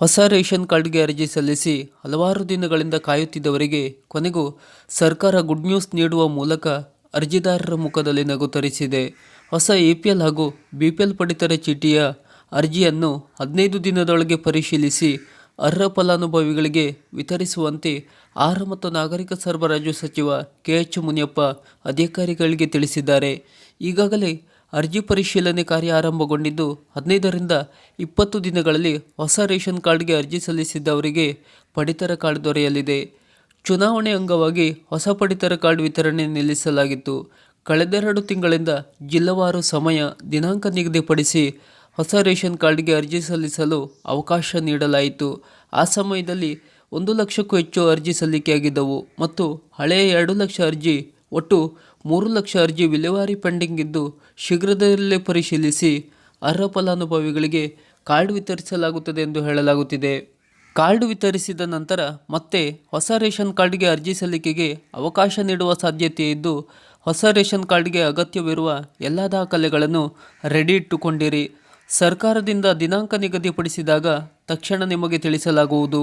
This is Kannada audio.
ಹೊಸ ರೇಷನ್ ಕಾರ್ಡ್ಗೆ ಅರ್ಜಿ ಸಲ್ಲಿಸಿ ಹಲವಾರು ದಿನಗಳಿಂದ ಕಾಯುತ್ತಿದ್ದವರಿಗೆ ಕೊನೆಗೂ ಸರ್ಕಾರ ಗುಡ್ ನ್ಯೂಸ್ ನೀಡುವ ಮೂಲಕ ಅರ್ಜಿದಾರರ ಮುಖದಲ್ಲಿ ನಗು ತರಿಸಿದೆ. ಹೊಸ ಎ ಪಿ ಎಲ್ ಹಾಗೂ ಬಿ ಪಿ ಎಲ್ ಪಡಿತರ ಚೀಟಿಯ ಅರ್ಜಿಯನ್ನು ಹದಿನೈದು ದಿನದೊಳಗೆ ಪರಿಶೀಲಿಸಿ ಅರ್ಹ ಫಲಾನುಭವಿಗಳಿಗೆ ವಿತರಿಸುವಂತೆ ಆಹಾರ ಮತ್ತು ನಾಗರಿಕ ಸರಬರಾಜು ಸಚಿವ ಕೆ ಎಚ್ ಮುನಿಯಪ್ಪ ಅಧಿಕಾರಿಗಳಿಗೆ ತಿಳಿಸಿದ್ದಾರೆ. ಈಗಾಗಲೇ ಅರ್ಜಿ ಪರಿಶೀಲನೆ ಕಾರ್ಯ ಆರಂಭಗೊಂಡಿದ್ದು ಹದಿನೈದರಿಂದ ಇಪ್ಪತ್ತು ದಿನಗಳಲ್ಲಿ ಹೊಸ ರೇಷನ್ ಕಾರ್ಡ್ಗೆ ಅರ್ಜಿ ಸಲ್ಲಿಸಿದ್ದವರಿಗೆ ಪಡಿತರ ಕಾರ್ಡ್ ದೊರೆಯಲಿದೆ. ಚುನಾವಣೆ ಅಂಗವಾಗಿ ಹೊಸ ಪಡಿತರ ಕಾರ್ಡ್ ವಿತರಣೆ ನಿಲ್ಲಿಸಲಾಗಿತ್ತು. ಕಳೆದೆರಡು ತಿಂಗಳಿಂದ ಜಿಲ್ಲವಾರು ಸಮಯ ದಿನಾಂಕ ನಿಗದಿಪಡಿಸಿ ಹೊಸ ರೇಷನ್ ಕಾರ್ಡ್ಗೆ ಅರ್ಜಿ ಸಲ್ಲಿಸಲು ಅವಕಾಶ ನೀಡಲಾಯಿತು. ಆ ಸಮಯದಲ್ಲಿ ಒಂದು ಲಕ್ಷಕ್ಕೂ ಹೆಚ್ಚು ಅರ್ಜಿ ಸಲ್ಲಿಕೆಯಾಗಿದ್ದವು ಮತ್ತು ಹಳೆಯ ಎರಡು ಲಕ್ಷ ಅರ್ಜಿ ಒಟ್ಟು ಮೂರು ಲಕ್ಷ ಅರ್ಜಿ ವಿಲೇವಾರಿ ಪೆಂಡಿಂಗ್ ಇದ್ದು ಶೀಘ್ರದಲ್ಲೇ ಪರಿಶೀಲಿಸಿ ಅರ್ಹ ಫಲಾನುಭವಿಗಳಿಗೆ ಕಾರ್ಡ್ ವಿತರಿಸಲಾಗುತ್ತದೆ ಎಂದು ಹೇಳಲಾಗುತ್ತಿದೆ. ಕಾರ್ಡ್ ವಿತರಿಸಿದ ನಂತರ ಮತ್ತೆ ಹೊಸ ರೇಷನ್ ಕಾರ್ಡ್ಗೆ ಅರ್ಜಿ ಸಲ್ಲಿಕೆಗೆ ಅವಕಾಶ ನೀಡುವ ಸಾಧ್ಯತೆ ಇದ್ದು ಹೊಸ ರೇಷನ್ ಕಾರ್ಡ್ಗೆ ಅಗತ್ಯವಿರುವ ಎಲ್ಲ ದಾಖಲೆಗಳನ್ನು ರೆಡಿ ಇಟ್ಟುಕೊಂಡಿರಿ. ಸರ್ಕಾರದಿಂದ ದಿನಾಂಕ ನಿಗದಿಪಡಿಸಿದಾಗ ತಕ್ಷಣ ನಿಮಗೆ ತಿಳಿಸಲಾಗುವುದು.